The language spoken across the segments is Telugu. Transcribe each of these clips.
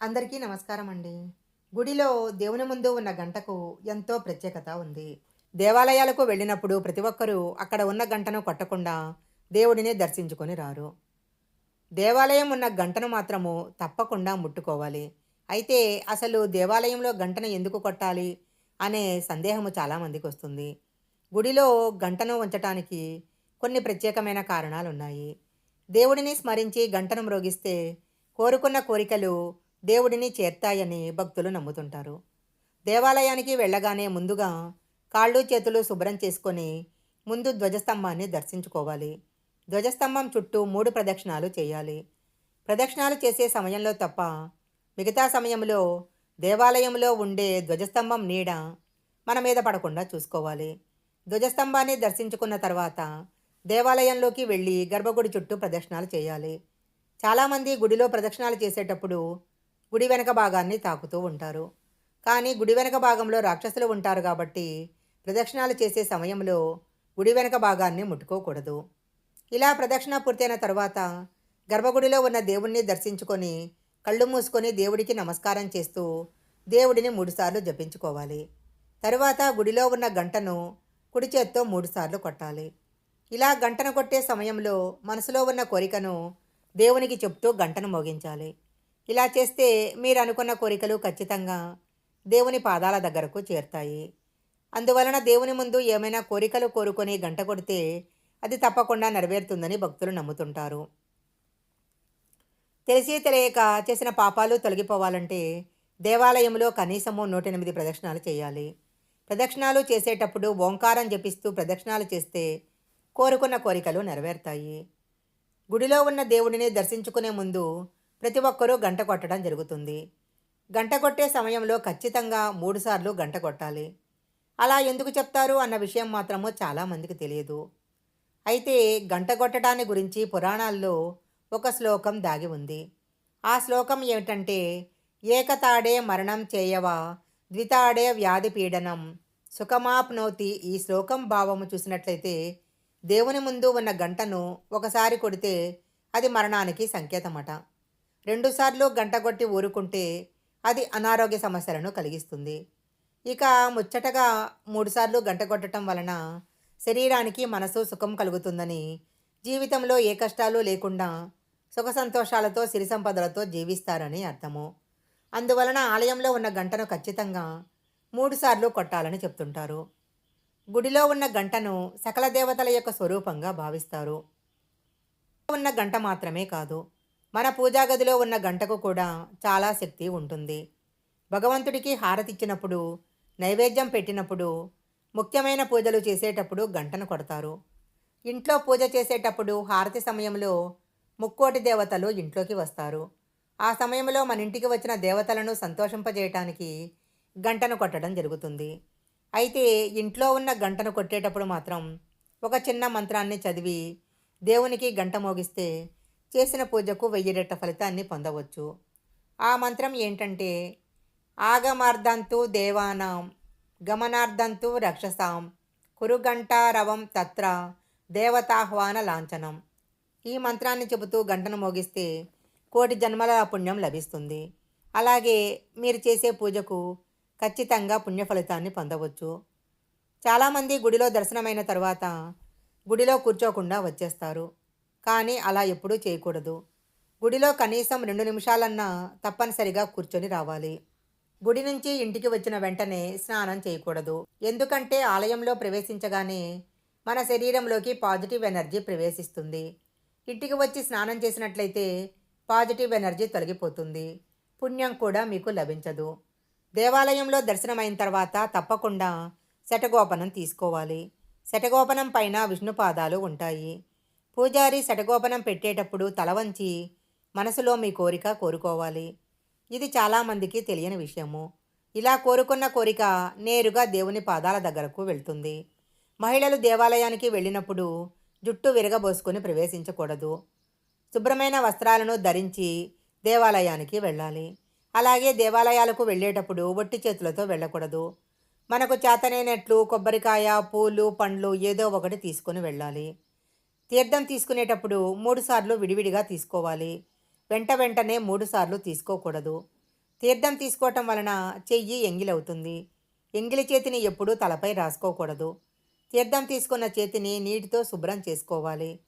అందరికీ నమస్కారం అండి గుడిలో దేవుని ముందు ఉన్న గంటకు ఎంతో ప్రత్యేకత ఉంది. దేవాలయాలకు వెళ్ళినప్పుడు ప్రతి ఒక్కరూ అక్కడ ఉన్న గంటను కొట్టకుండా దేవుడిని దర్శించుకొని రారు. దేవాలయం ఉన్న గంటను మాత్రము తప్పకుండా ముట్టుకోవాలి. అయితే అసలు దేవాలయంలో గంటను ఎందుకు కొట్టాలి అనే సందేహము చాలామందికి వస్తుంది. గుడిలో గంటను ఉంచటానికి కొన్ని ప్రత్యేకమైన కారణాలు ఉన్నాయి దేవుడిని స్మరించి గంటను మ్రోగిస్తే కోరుకున్న కోరికలు దేవుడిని చేర్తాయని భక్తులు నమ్ముతుంటారు. దేవాలయానికి వెళ్ళగానే ముందుగా కాళ్ళు చేతులు శుభ్రం చేసుకొని ముందు ధ్వజస్తంభాన్ని దర్శించుకోవాలి. ధ్వజస్తంభం చుట్టూ మూడు ప్రదక్షిణాలు చేయాలి. ప్రదక్షిణాలు చేసే సమయంలో తప్ప మిగతా సమయంలో దేవాలయంలో ఉండే ధ్వజస్తంభం నీడ మన మీద పడకుండా చూసుకోవాలి. ధ్వజస్తంభాన్ని దర్శించుకున్న తర్వాత దేవాలయంలోకి వెళ్ళి గర్భగుడి చుట్టూ ప్రదక్షిణాలు చేయాలి. చాలామంది గుడిలో ప్రదక్షిణాలు చేసేటప్పుడు గుడి వెనక భాగాన్ని తాకుతూ ఉంటారు. కానీ గుడి వెనక భాగంలో రాక్షసులు ఉంటారు కాబట్టి ప్రదక్షిణాలు చేసే సమయంలో గుడి వెనక భాగాన్ని ముట్టుకోకూడదు. ఇలా ప్రదక్షిణ పూర్తయిన తర్వాత గర్భగుడిలో ఉన్న దేవుణ్ణి దర్శించుకొని కళ్ళు మూసుకొని దేవుడికి నమస్కారం చేస్తూ దేవుడిని మూడుసార్లు జపించుకోవాలి. తరువాత గుడిలో ఉన్న గంటను కుడి చేత్తో మూడుసార్లు కొట్టాలి. ఇలా గంటను కొట్టే సమయంలో మనసులో ఉన్న కోరికను దేవునికి చెప్తూ గంటను మోగించాలి. ఇలా చేస్తే మీరు అనుకున్న కోరికలు ఖచ్చితంగా దేవుని పాదాల దగ్గరకు చేరుతాయి. అందువలన దేవుని ముందు ఏమైనా కోరికలు కోరుకొని గంట కొడితే అది తప్పకుండా నెరవేరుతుందని భక్తులు నమ్ముతుంటారు. తెలిసి తెలియక చేసిన పాపాలు తొలగిపోవాలంటే దేవాలయంలో కనీసము నూట ఎనిమిది ప్రదక్షిణాలు చేయాలి. ప్రదక్షిణాలు చేసేటప్పుడు ఓంకారం జపిస్తూ ప్రదక్షిణాలు చేస్తే కోరుకున్న కోరికలు నెరవేరుతాయి. గుడిలో ఉన్న దేవుడిని దర్శించుకునే ముందు ప్రతి ఒక్కరూ గంట కొట్టడం జరుగుతుంది. గంట కొట్టే సమయంలో ఖచ్చితంగా మూడుసార్లు గంట కొట్టాలి. అలా ఎందుకు చెప్తారు అన్న విషయం మాత్రము చాలామందికి తెలియదు. అయితే గంట కొట్టడాన్ని గురించి పురాణాల్లో ఒక శ్లోకం దాగి ఉంది. ఆ శ్లోకం ఏమిటంటే ఏకతాడే మరణం చేయవా ద్వితాడే వ్యాధి పీడనం సుఖమాప్నోతి ఈ శ్లోకం భావము చూసినట్లయితే దేవుని ముందు ఉన్న గంటను ఒకసారి కొడితే అది మరణానికి సంకేతమట. రెండుసార్లు గంట కొట్టి ఊరుకుంటే అది అనారోగ్య సమస్యలను కలిగిస్తుంది. ఇక ముచ్చటగా మూడుసార్లు గంటగొట్టడం వలన శరీరానికి మనసు సుఖం కలుగుతుందని జీవితంలో ఏ కష్టాలు లేకుండా సుఖ సంతోషాలతో సిరి సంపదలతో జీవిస్తారని అర్థము. అందువలన ఆలయంలో ఉన్న గంటను ఖచ్చితంగా మూడుసార్లు కొట్టాలని చెప్తుంటారు. గుడిలో ఉన్న గంటను సకల దేవతల యొక్క స్వరూపంగా భావిస్తారు. ఉన్న గంట మాత్రమే కాదు మన పూజా గదిలో ఉన్న గంటకు కూడా చాలా శక్తి ఉంటుంది. భగవంతుడికి హారతిచ్చినప్పుడు నైవేద్యం పెట్టినప్పుడు ముఖ్యమైన పూజలు చేసేటప్పుడు గంటను కొడతారు. ఇంట్లో పూజ చేసేటప్పుడు హారతి సమయంలో ముక్కోటి దేవతలు ఇంట్లోకి వస్తారు. ఆ సమయంలో మన ఇంటికి వచ్చిన దేవతలను సంతోషింపజేయటానికి గంటను కొట్టడం జరుగుతుంది. అయితే ఇంట్లో ఉన్న గంటను కొట్టేటప్పుడు మాత్రం ఒక చిన్న మంత్రాన్ని చదివి దేవునికి గంట మోగిస్తే చేసిన పూజకు వెయ్యి రెట్ట ఫలితాన్ని పొందవచ్చు. ఆ మంత్రం ఏంటంటే ఆగమార్ధంతు దేవానాం గమనార్థంతు రక్షసాం కురుగంటారవం తత్ర దేవతాహ్వాన లాంఛనం. ఈ మంత్రాన్ని చెబుతూ గంటను మోగిస్తే కోటి జన్మల పుణ్యం లభిస్తుంది. అలాగే మీరు చేసే పూజకు ఖచ్చితంగా పుణ్య ఫలితాన్ని పొందవచ్చు. చాలామంది గుడిలో దర్శనమైన తర్వాత గుడిలో కూర్చోకుండా వచ్చేస్తారు. కానీ అలా ఎప్పుడూ చేయకూడదు. గుడిలో కనీసం రెండు నిమిషాలన్నా తప్పనిసరిగా కూర్చొని రావాలి. గుడి నుంచి ఇంటికి వచ్చిన వెంటనే స్నానం చేయకూడదు. ఎందుకంటే ఆలయంలో ప్రవేశించగానే మన శరీరంలోకి పాజిటివ్ ఎనర్జీ ప్రవేశిస్తుంది. ఇంటికి వచ్చి స్నానం చేసినట్లయితే పాజిటివ్ ఎనర్జీ తొలగిపోతుంది. పుణ్యం కూడా మీకు లభించదు. దేవాలయంలో దర్శనమైన తర్వాత తప్పకుండా శటగోపనం తీసుకోవాలి. శటగోపనం పైన విష్ణుపాదాలు ఉంటాయి. పూజారి శటగోపనం పెట్టేటప్పుడు తల వంచి మనసులో మీ కోరిక కోరుకోవాలి. ఇది చాలామందికి తెలియని విషయము. ఇలా కోరుకున్న కోరిక నేరుగా దేవుని పాదాల దగ్గరకు వెళ్తుంది. మహిళలు దేవాలయానికి వెళ్ళినప్పుడు జుట్టు విరగబోసుకొని ప్రవేశించకూడదు. శుభ్రమైన వస్త్రాలను ధరించి దేవాలయానికి వెళ్ళాలి. అలాగే దేవాలయాలకు వెళ్ళేటప్పుడు ఒట్టి చేతులతో వెళ్ళకూడదు. మనకు చేతనైనట్లు కొబ్బరికాయ పూలు పండ్లు ఏదో ఒకటి తీసుకొని వెళ్ళాలి. తీర్థం తీసుకునేటప్పుడు మూడుసార్లు విడివిడిగా తీసుకోవాలి. వెంట వెంటనే మూడుసార్లు తీసుకోకూడదు. తీర్థం తీసుకోవటం వలన చెయ్యి ఎంగిలవుతుంది. ఎంగిలి చేతిని ఎప్పుడూ తలపై రాసుకోకూడదు. తీర్థం తీసుకున్న చేతిని నీటితో శుభ్రం చేసుకోవాలి.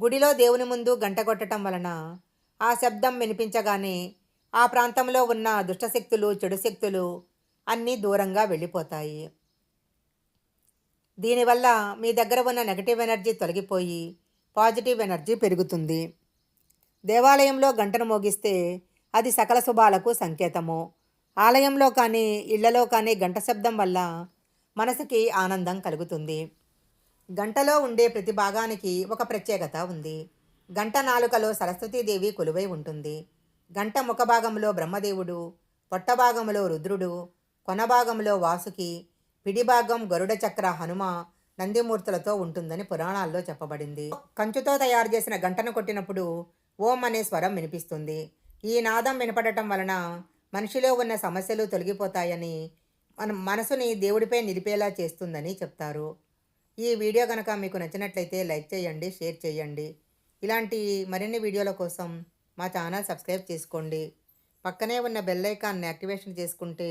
గుడిలో దేవుని ముందు గంట కొట్టడం వలన ఆ శబ్దం వినిపించగానే ఆ ప్రాంతంలో ఉన్న దుష్టశక్తులు చెడు శక్తులు అన్నీ దూరంగా వెళ్ళిపోతాయి. దీనివల్ల మీ దగ్గర ఉన్న నెగటివ్ ఎనర్జీ తొలగిపోయి పాజిటివ్ ఎనర్జీ పెరుగుతుంది. దేవాలయంలో గంటను మోగిస్తే అది సకల శుభాలకు సంకేతము. ఆలయంలో కానీ ఇళ్ళలో కానీ గంట శబ్దం వల్ల మనసుకి ఆనందం కలుగుతుంది. గంటలో ఉండే ప్రతి భాగానికి ఒక ప్రత్యేకత ఉంది. గంట నాలుకలో సరస్వతీదేవి కొలువై ఉంటుంది. గంట ముఖ భాగంలో బ్రహ్మదేవుడు పొట్ట భాగంలో రుద్రుడు కొన భాగంలో వాసుకి పిడి భాగం గరుడ చక్ర హనుమ నందిమూర్తులతో ఉంటుందని పురాణాల్లో చెప్పబడింది. కంచుతో తయారు చేసిన గంటను కొట్టినప్పుడు ఓం అనే స్వరం వినిపిస్తుంది. ఈ నాదం వినపడటం వలన మనిషిలో ఉన్న సమస్యలు తొలగిపోతాయని మన మనసుని దేవుడిపై నిలిపేలా చేస్తుందని చెప్తారు. ఈ వీడియో కనుక మీకు నచ్చినట్లయితే లైక్ చేయండి షేర్ చేయండి. ఇలాంటి మరిన్ని వీడియోల కోసం మా ఛానల్ సబ్స్క్రైబ్ చేసుకోండి. పక్కనే ఉన్న బెల్ ఐకాన్ని యాక్టివేషన్ చేసుకుంటే